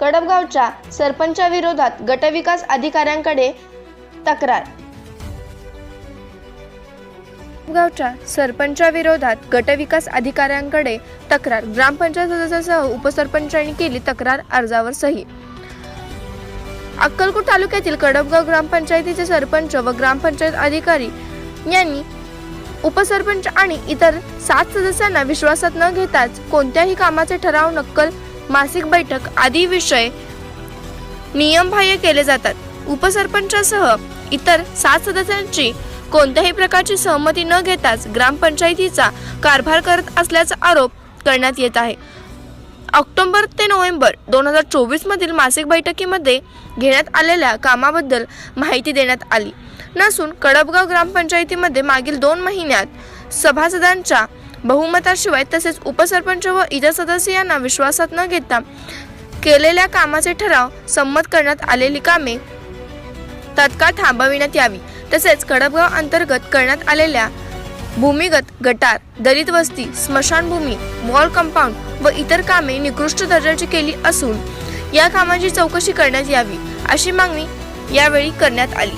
कडबगावच्या सरपंचाविरोधात गटविकास अधिकाऱ्यांकडे तक्रार. गावच्या सरपंचाविरोधात गटविकास अधिकाऱ्यांकडे तक्रार. ग्रामपंचायत सदस्यासह उपसरपंचांनी केली तक्रार अर्जावर सही. अक्कलकोट तालुक्यातील कडबगाव ग्रामपंचायतीचे सरपंच व ग्रामपंचायत अधिकारी यांनी उपसरपंच आणि इतर सात सदस्यांना विश्वासात न घेताच कोणत्याही कामाचे ठराव नक्कल मासिक बैठक आदी विषय नियमबाह्य केले जातात. उपसरपंचासह इतर सात सदस्यांची कोणत्याही प्रकारची सहमती न घेताच ग्रामपंचायतीचा कारभार करत असल्याचा आरोप करण्यात येत आहे. ऑक्टोबर ते नोव्हेंबर दोन हजार चोवीस मधील मासिक बैठकीमध्ये घेण्यात आलेल्या कामाबद्दल माहिती देण्यात आली. नसून कडबगाव ग्रामपंचायतीमध्ये मागील दोन महिन्यात सभासदांच्या बहुमताशिवाय तसेच उपसरपंच व इतर सदस्य यांना विश्वासात न घेता केलेल्या कामाचे ठराव संमत करण्यात आलेली कामे तत्काळ थांबविण्यात यावी. तसेच कडबगाव अंतर्गत करण्यात आलेल्या भूमिगत गटार दलित वस्ती स्मशानभूमी वॉल कंपाऊंड व इतर कामे निकृष्ट दर्जाची केली असून या कामाची चौकशी करण्यात यावी अशी मागणी यावेळी करण्यात आली.